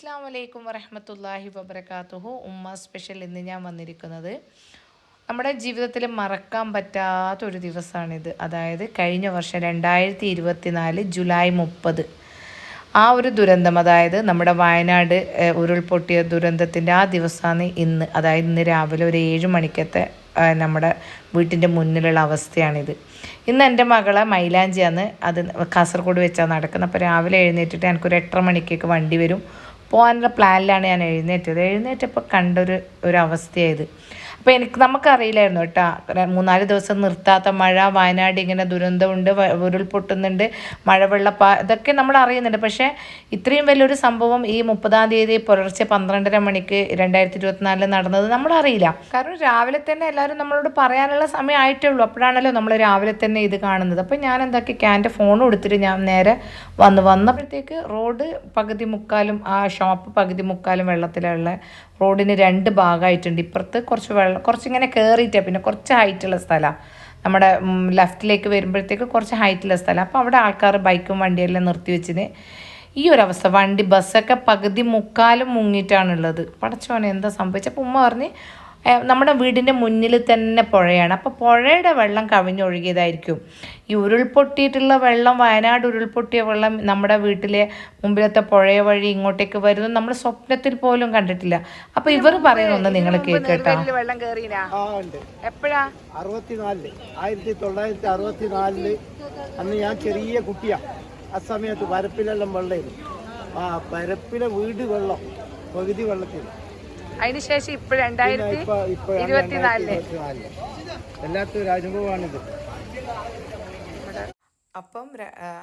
അസ്സാം വലൈക്കും വറഹമത്തല്ലാഹി വബർക്കാത്തുഹു ഉമ്മ സ്പെഷ്യൽ ഇന്ന് ഞാൻ വന്നിരിക്കുന്നത് നമ്മുടെ ജീവിതത്തിൽ മറക്കാൻ പറ്റാത്തൊരു ദിവസമാണിത്. അതായത് കഴിഞ്ഞ വർഷം രണ്ടായിരത്തി ഇരുപത്തിനാല് ജൂലൈ മുപ്പത്. ആ ഒരു ദുരന്തം അതായത് നമ്മുടെ വയനാട് ഉരുൾപൊട്ടിയ ദുരന്തത്തിന്റെ ആ ദിവസമാണ് ഇന്ന്. അതായത് ഇന്ന് രാവിലെ ഒരു ഏഴ് മണിക്കത്തെ നമ്മുടെ വീട്ടിന്റെ മുന്നിലുള്ള അവസ്ഥയാണിത്. ഇന്ന് എന്റെ മകളെ മൈലാഞ്ചിയാണ് അത് കാസർഗോഡ് വെച്ചാണ് നടക്കുന്നത്. അപ്പോൾ രാവിലെ എഴുന്നേറ്റിട്ട് എനിക്കൊരു എട്ടര മണിക്കൊക്കെ വണ്ടി വരും. പോകാനുള്ള പ്ലാനിലാണ് ഞാൻ എഴുന്നേറ്റത്. എഴുന്നേറ്റപ്പോൾ കണ്ടൊരു ഒരു അവസ്ഥയായത് അപ്പോൾ എനിക്ക് നമുക്കറിയില്ലായിരുന്നു കേട്ടോ. മൂന്നാൽ ദിവസം നിർത്താത്ത മഴ വയനാട് ഇങ്ങനെ ദുരന്തമുണ്ട് ഉരുൾപൊട്ടുന്നുണ്ട് മഴവെള്ളപ്പാ ഇതൊക്കെ നമ്മൾ അറിയുന്നുണ്ട്. പക്ഷേ ഇത്രയും വലിയൊരു സംഭവം ഈ മുപ്പതാം തീയതി പുലർച്ചെ പന്ത്രണ്ടര മണിക്ക് രണ്ടായിരത്തി ഇരുപത്തിനാലിൽ നടന്നത് നമ്മളറിയില്ല കാരണം രാവിലെ തന്നെ എല്ലാവരും നമ്മളോട് പറയാനുള്ള സമയം ആയിട്ടേ ഉള്ളൂ അപ്പോഴാണല്ലോ നമ്മൾ രാവിലെ തന്നെ ഇത് കാണുന്നത്. അപ്പോൾ ഞാൻ എന്താക്കി ക്യാന്റെ ഫോൺ കൊടുത്തിട്ട് ഞാൻ നേരെ വന്ന് വന്നപ്പോഴത്തേക്ക് റോഡ് പകുതി മുക്കാലും ആ ഷോപ്പ് പകുതി മുക്കാലും വെള്ളത്തിലുള്ള റോഡിന് രണ്ട് ഭാഗമായിട്ടുണ്ട്. ഇപ്പുറത്ത് കുറച്ച് വെള്ളം കുറച്ചിങ്ങനെ കയറിയിട്ടാണ് പിന്നെ കുറച്ച് ഹൈറ്റുള്ള സ്ഥലമാണ് നമ്മുടെ ലെഫ്റ്റിലേക്ക് വരുമ്പോഴത്തേക്ക് കുറച്ച് ഹൈറ്റുള്ള സ്ഥലം. അപ്പോൾ അവിടെ ആൾക്കാർ ബൈക്കും വണ്ടിയെല്ലാം നിർത്തി വെച്ചിന്. ഈ ഒരു അവസ്ഥ. വണ്ടി ബസ്സൊക്കെ പകുതി മുക്കാലും മുങ്ങിയിട്ടാണുള്ളത്. പടച്ചോനെ എന്താ സംഭവിച്ചപ്പോൾ ഉമ്മ പറഞ്ഞ് "ഏ, നമ്മുടെ വീടിന്റെ മുന്നിൽ തന്നെ പുഴയാണ്. അപ്പോൾ പുഴയുടെ വെള്ളം കവിഞ്ഞൊഴുകിയതായിരിക്കും. ഈ ഉരുൾപൊട്ടിയിട്ടുള്ള വെള്ളം വയനാട് ഉരുൾപൊട്ടിയ വെള്ളം നമ്മുടെ വീട്ടിലെ മുമ്പിലത്തെ പുഴയ വഴി ഇങ്ങോട്ടേക്ക് വരുന്നത് നമ്മൾ സ്വപ്നത്തിൽ പോലും കണ്ടിട്ടില്ല. അപ്പോൾ ഇവർ പറയുന്നൊന്ന് നിങ്ങൾ കേൾക്കട്ടോ വെള്ളം കേറിനാ? ആ ഉണ്ട്. എപ്പോഴാ? അറുപത്തിനാലിൽ. ആയിരത്തി തൊള്ളായിരത്തി അറുപത്തിനാലിൽ അന്ന് ഞാൻ ചെറിയ കുട്ടിയാ. ആ സമയത്ത് പരപ്പിലെല്ലാം വെള്ളമായിരുന്നു. ആ പരപ്പിലെ വീട് വെള്ളം പകുതി വെള്ളത്തിൽ അതിനുശേഷം ഇപ്പൊ രണ്ടായിരത്തി ഇരുപത്തിനാലിൽ. എല്ലാത്തും അനുഭവമാണിത്. അപ്പം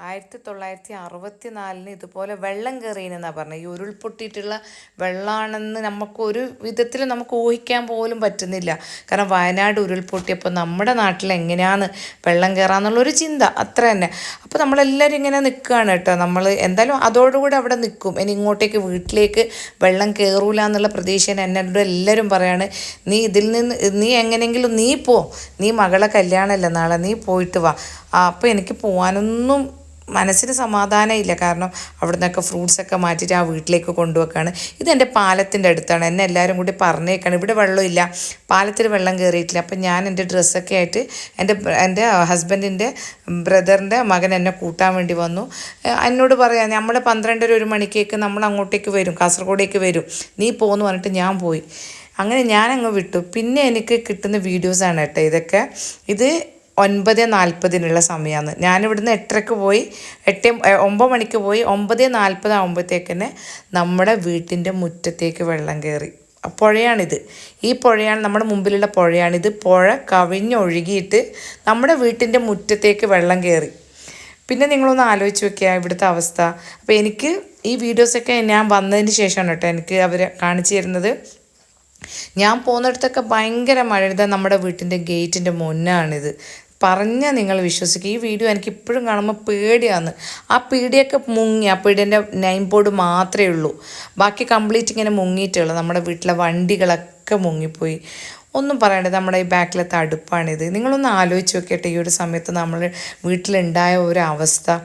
ആയിരത്തി തൊള്ളായിരത്തി അറുപത്തി നാലിന് ഇതുപോലെ വെള്ളം കയറിയെന്നാണ് പറഞ്ഞത്. ഈ ഉരുൾപൊട്ടിയിട്ടുള്ള വെള്ളമാണെന്ന് നമുക്കൊരു വിധത്തിൽ നമുക്ക് ഊഹിക്കാൻ പോലും പറ്റുന്നില്ല. കാരണം വയനാട് ഉരുൾപൊട്ടിയപ്പോൾ നമ്മുടെ നാട്ടിൽ എങ്ങനെയാണ് വെള്ളം കയറാന്നുള്ളൊരു ചിന്ത. അത്ര തന്നെ. അപ്പോൾ നമ്മളെല്ലാവരും ഇങ്ങനെ നിൽക്കുകയാണ് കേട്ടോ. നമ്മൾ എന്തായാലും അതോടുകൂടി അവിടെ നിൽക്കും. ഇനി ഇങ്ങോട്ടേക്ക് വീട്ടിലേക്ക് വെള്ളം കയറൂല എന്നുള്ള പ്രതീക്ഷയിൽ എന്നോട് എല്ലാവരും പറയാണ്. നീ ഇതിൽ നിന്ന് നീ എങ്ങനെയെങ്കിലും നീ പോ. നീ മകളെ കല്യാണമല്ല നാളെ? നീ പോയിട്ട് വാ. അപ്പോൾ എനിക്ക് പോകാനൊന്നും മനസ്സിന് സമാധാനമില്ല. കാരണം അവിടെ നിന്നൊക്കെ ഫ്രൂട്ട്സൊക്കെ മാറ്റിയിട്ട് ആ വീട്ടിലേക്ക് കൊണ്ടുവെക്കാണ്. എന്റെ പാലത്തിന്റെ അടുത്താണ്. എന്നെ എല്ലാവരും കൂടി പറഞ്ഞേക്കാണ്. ഇവിടെ വെള്ളമില്ല. പാലത്തിൽ വെള്ളം കയറിയിട്ടില്ല. അപ്പം ഞാൻ എന്റെ ഡ്രസ്സൊക്കെ ആയിട്ട് എന്റെ എന്റെ ഹസ്ബൻഡിന്റെ ബ്രദറിന്റെ മകൻ എന്നെ കൂട്ടാൻ വേണ്ടി വന്നു. എന്നോട് പറയാം നമ്മൾ പന്ത്രണ്ടര ഒരു മണിക്കേക്ക് നമ്മൾ അങ്ങോട്ടേക്ക് വരും. കാസർഗോഡേക്ക് വരും. നീ പോന്ന് പറഞ്ഞിട്ട് ഞാൻ പോയി. അങ്ങനെ ഞാനങ്ങ് വിട്ടു. പിന്നെ എനിക്ക് കിട്ടുന്ന വീഡിയോസാണ് കേട്ടോ ഇതൊക്കെ. ഇത് ഒൻപത് നാൽപ്പതിനുള്ള സമയമാണ്. ഞാനിവിടുന്ന് എട്ടരക്ക് പോയി എട്ട് ഒമ്പത് മണിക്ക് പോയി ഒമ്പത് നാൽപ്പത് നമ്മുടെ വീട്ടിന്റെ മുറ്റത്തേക്ക് വെള്ളം കയറി. പുഴയാണിത്. ഈ പുഴയാണ് നമ്മുടെ മുമ്പിലുള്ള പുഴയാണിത് പുഴ കവിഞ്ഞൊഴുകിയിട്ട് നമ്മുടെ വീട്ടിന്റെ മുറ്റത്തേക്ക് വെള്ളം കയറി. പിന്നെ നിങ്ങളൊന്ന് ആലോചിച്ച് വെക്കുക ഇവിടുത്തെ അവസ്ഥ. അപ്പോൾ എനിക്ക് ഈ വീഡിയോസൊക്കെ ഞാൻ വന്നതിന് ശേഷമാണ് കേട്ടോ എനിക്ക് അവർ കാണിച്ചു തരുന്നത്. ഞാൻ പോകുന്നിടത്തൊക്കെ ഭയങ്കര മഴ നമ്മുടെ വീട്ടിന്റെ ഗേറ്റിന്റെ മുന്നാണിത്. പറഞ്ഞാൽ നിങ്ങൾ വിശ്വസിക്കുക ഈ വീഡിയോ എനിക്ക് ഇപ്പോഴും കാണുമ്പോൾ പേടിയാണ്. ആ പേടിയൊക്കെ മുങ്ങി ആ പേടിന്റെ നൈം ബോർഡ് മാത്രമേ ഉള്ളൂ. ബാക്കി കംപ്ലീറ്റ് ഇങ്ങനെ മുങ്ങിയിട്ടുള്ളൂ നമ്മുടെ വീട്ടിലെ വണ്ടികളൊക്കെ മുങ്ങിപ്പോയി. ഒന്നും പറയണ്ട നമ്മുടെ ഈ ബാക്കിലത്തെ അടുപ്പാണിത് നിങ്ങളൊന്ന് ആലോചിച്ച് നോക്കിയിട്ട് ഈ ഒരു സമയത്ത് നമ്മൾ വീട്ടിലുണ്ടായ ഒരു അവസ്ഥ.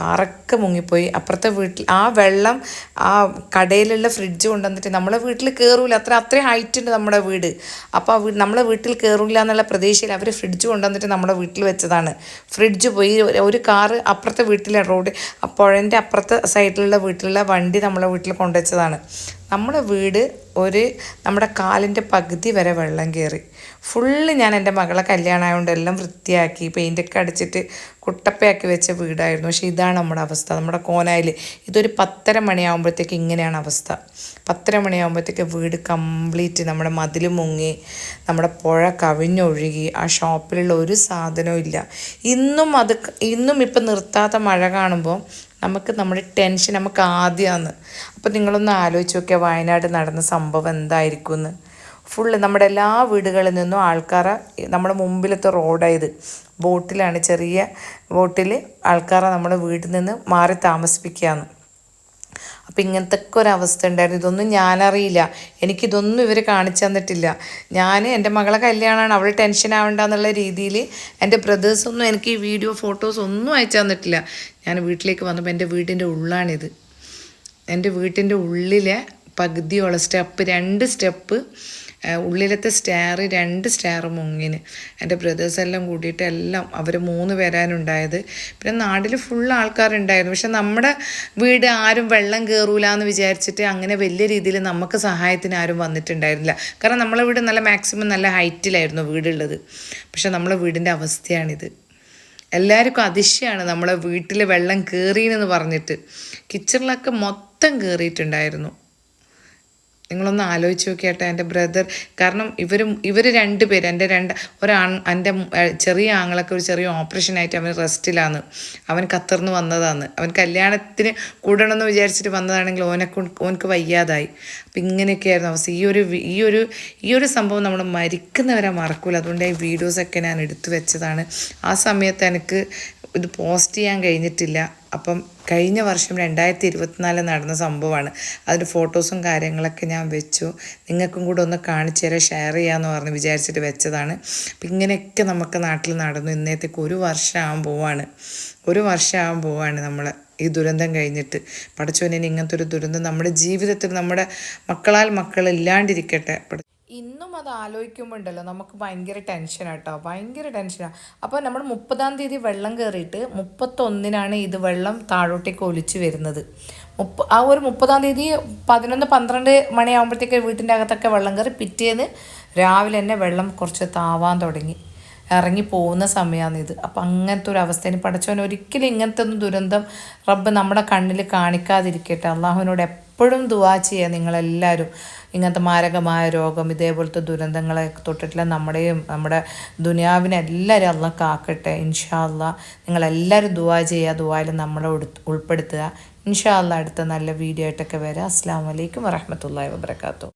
കാറൊക്കെ മുങ്ങിപ്പോയി. അപ്പുറത്തെ വീട്ടിൽ ആ വെള്ളം ആ കടയിലുള്ള ഫ്രിഡ്ജ് കൊണ്ടുവന്നിട്ട് നമ്മളെ വീട്ടിൽ കയറൂല അത്ര അത്രയും ഹൈറ്റ് ഉണ്ട് നമ്മുടെ വീട്. അപ്പോൾ ആ നമ്മളെ വീട്ടിൽ കയറൂല എന്നുള്ള പ്രതീക്ഷയിൽ അവർ ഫ്രിഡ്ജ് കൊണ്ടുവന്നിട്ട് നമ്മുടെ വീട്ടിൽ വെച്ചതാണ്. ഫ്രിഡ്ജ് പോയി ഒരു- കാറ് അപ്പുറത്തെ വീട്ടിലെ റോഡ് പുഴന്റെ അപ്പുറത്തെ സൈഡിലുള്ള വീട്ടിലുള്ള വണ്ടി നമ്മളെ വീട്ടിൽ കൊണ്ടുവച്ചതാണ്. നമ്മുടെ വീട് ഒരു നമ്മുടെ കാലിന്റെ പകുതി വരെ വെള്ളം കയറി. ഫുള്ള് ഞാൻ എന്റെ മകളെ കല്യാണമായതുകൊണ്ട് എല്ലാം വൃത്തിയാക്കി പെയിന്റൊക്കെ അടിച്ചിട്ട് കുട്ടപ്പയാക്കി വെച്ച വീടായിരുന്നു. പക്ഷേ ഇതാണ് നമ്മുടെ അവസ്ഥ. നമ്മുടെ കോനായിൽ ഇതൊരു പത്തര മണിയാകുമ്പോഴത്തേക്ക് ഇങ്ങനെയാണ് അവസ്ഥ. പത്തര മണിയാകുമ്പോഴത്തേക്ക് വീട് കംപ്ലീറ്റ് നമ്മുടെ മതിൽ മുങ്ങി നമ്മുടെ പുഴ കവിഞ്ഞൊഴുകി ആ ഷോപ്പിലുള്ള ഒരു സാധനവും ഇല്ല. ഇന്നും അത് ഇന്നും ഇപ്പം നിർത്താത്ത മഴ കാണുമ്പോൾ നമുക്ക് നമ്മുടെ ടെൻഷൻ നമുക്ക് ആദ്യമാണ് അപ്പോൾ നിങ്ങളൊന്ന് ആലോചിച്ച് നോക്കിയാൽ വയനാട് നടന്ന സംഭവം എന്തായിരിക്കും എന്ന് ഫുള്ള് നമ്മുടെ എല്ലാ വീടുകളിൽ നിന്നും ആൾക്കാരെ നമ്മുടെ മുമ്പിലത്തെ റോഡായത്. ബോട്ടിലാണ് ചെറിയ ബോട്ടിൽ ആൾക്കാരെ നമ്മുടെ വീട്ടിൽ നിന്ന് മാറി താമസിപ്പിക്കുകയാണ് അപ്പം ഇങ്ങനത്തെ ഒക്കെ ഒരവസ്ഥ ഉണ്ടായിരുന്നു. ഇതൊന്നും ഞാനറിയില്ല. എനിക്കിതൊന്നും ഇവർ കാണിച്ചു തന്നിട്ടില്ല. ഞാൻ എന്റെ മകളെ കല്യാണമാണ് അവൾ ടെൻഷൻ ആവണ്ട എന്നുള്ള രീതിയിൽ എന്റെ ബ്രദേഴ്സൊന്നും എനിക്ക് ഈ വീഡിയോ ഫോട്ടോസ് ഒന്നും അയച്ചു തന്നിട്ടില്ല. ഞാൻ വീട്ടിലേക്ക് വന്നപ്പോൾ എന്റെ വീടിന്റെ ഉള്ളാണിത്. എന്റെ വീട്ടിന്റെ ഉള്ളിലെ പകുതിയോളം സ്റ്റെപ്പ് രണ്ട് സ്റ്റെപ്പ് ഉള്ളിലത്തെ സ്റ്റെയർ രണ്ട് സ്റ്റെയർ മുങ്ങിന്. എന്റെ ബ്രദേഴ്സ് എല്ലാം കൂടിയിട്ട് എല്ലാം അവർ മൂന്ന് പേരാനുണ്ടായത് പിന്നെ നാട്ടിൽ ഫുൾ ആൾക്കാരുണ്ടായിരുന്നു. പക്ഷെ നമ്മുടെ വീട് ആരും വെള്ളം കയറൂല എന്ന് വിചാരിച്ചിട്ട് അങ്ങനെ വലിയ രീതിയിൽ നമുക്ക് സഹായത്തിന് ആരും വന്നിട്ടുണ്ടായിരുന്നില്ല. കാരണം നമ്മളെ വീട് നല്ല മാക്സിമം നല്ല ഹൈറ്റിലായിരുന്നു വീടുള്ളത്. പക്ഷെ നമ്മളെ വീടിന്റെ അവസ്ഥയാണിത്. എല്ലാവർക്കും അതിശയമാണ് നമ്മളെ വീട്ടിൽ വെള്ളം കയറിയെന്ന് പറഞ്ഞിട്ട്. കിച്ചണിലൊക്കെ മൊത്തം കയറിയിട്ടുണ്ടായിരുന്നു നിങ്ങളൊന്ന് ആലോചിച്ച് നോക്കിയാട്ടെ എന്റെ ബ്രദർ. കാരണം ഇവർ ഇവർ രണ്ട് പേര് എന്റെ രണ്ട് ഒരാൺ എന്റെ ചെറിയ ആങ്ങളൊക്കെ ഒരു ചെറിയ ഓപ്പറേഷനായിട്ട് അവൻ റെസ്റ്റിലാണ് അവൻ കത്തർന്ന് വന്നതാണ്. അവൻ കല്യാണത്തിന് കൂടണമെന്ന് വിചാരിച്ചിട്ട് വന്നതാണെങ്കിൽ ഓനെ ഓനക്ക് വയ്യാതായി. അപ്പം ഇങ്ങനെയൊക്കെയായിരുന്നു അവസ്ഥ. ഈ ഒരു ഈ ഒരു ഈ ഒരു സംഭവം നമ്മൾ മരിക്കുന്നവരെ മറക്കില്ല അതുകൊണ്ട് ഈ വീഡിയോസൊക്കെ ഞാൻ എടുത്തു വെച്ചതാണ്. ആ സമയത്ത് എനിക്ക് ഇത് പോസ്റ്റ് ചെയ്യാൻ കഴിഞ്ഞിട്ടില്ല. അപ്പം കഴിഞ്ഞ വർഷം രണ്ടായിരത്തി ഇരുപത്തിനാല് നടന്ന സംഭവമാണ്. അതിന്റെ ഫോട്ടോസും കാര്യങ്ങളൊക്കെ ഞാൻ വെച്ചു. നിങ്ങൾക്കും കൂടെ ഒന്ന് കാണിച്ചു തരാം ഷെയർ ചെയ്യാമെന്ന് പറഞ്ഞ് വിചാരിച്ചിട്ട് വെച്ചതാണ്. അപ്പം ഇങ്ങനെയൊക്കെ നമുക്ക് നാട്ടിൽ നടന്നു. ഇന്നത്തേക്ക് ഒരു വർഷമാകാൻ പോവാണ്. ഒരു വർഷമാകാൻ പോവാണ് നമ്മൾ ഈ ദുരന്തം കഴിഞ്ഞിട്ട്. പടച്ചോനെ ഇങ്ങനത്തെ ഒരു ദുരന്തം നമ്മുടെ ജീവിതത്തിൽ നമ്മുടെ മക്കളാൽ മക്കൾ ഇല്ലാണ്ടിരിക്കട്ടെ. ഇന്നും അത് ആലോചിക്കുമ്പോൾ ഉണ്ടല്ലോ നമുക്ക് ഭയങ്കര ടെൻഷനാട്ടോ ഭയങ്കര ടെൻഷനാണ് അപ്പോൾ നമ്മൾ മുപ്പതാം തീയതി വെള്ളം കയറിയിട്ട് മുപ്പത്തൊന്നിനാണ് ഇത് വെള്ളം താഴോട്ടേക്ക് ഒലിച്ചു വരുന്നത്. മുപ്പ ആ ഒരു മുപ്പതാം തീയതി പതിനൊന്ന് പന്ത്രണ്ട് മണിയാകുമ്പോഴത്തേക്ക് വീട്ടിന്റെ അകത്തൊക്കെ വെള്ളം കയറി പിറ്റേന്ന് രാവിലെ തന്നെ വെള്ളം കുറച്ച് താവാൻ തുടങ്ങി. ഇറങ്ങി പോകുന്ന സമയമാണ് ഇത്. അപ്പം അങ്ങനത്തെ ഒരു അവസ്ഥ ഇനി പടച്ചവൻ ഒരിക്കലും ഇങ്ങനത്തെ ഒന്നും ദുരന്തം റബ്ബ് നമ്മുടെ കണ്ണിൽ കാണിക്കാതിരിക്കട്ടെ. അള്ളാഹുവിനോട് എപ്പോഴും ദുവാ ചെയ്യുക. നിങ്ങളെല്ലാവരും ഇങ്ങനത്തെ മാരകമായ രോഗം ഇതേപോലത്തെ ദുരന്തങ്ങളെ തൊട്ടിട്ടുള്ള നമ്മുടെയും നമ്മുടെ ദുനിയാവിനെ എല്ലാവരും അള്ള കാക്കട്ടെ. ഇൻഷാ അല്ലാ നിങ്ങളെല്ലാവരും ദുവാ ചെയ്യുക. ദുവായിൽ നമ്മളെ ഉൾപ്പെടു- ഉൾപ്പെടുത്തുക. ഇൻഷാ അല്ലാ അടുത്ത നല്ല വീഡിയോ ആയിട്ടൊക്കെ വരാം. അസ്സാം വലൈക്കും വരഹമത്തല്ലാ വാബർക്കാത്തു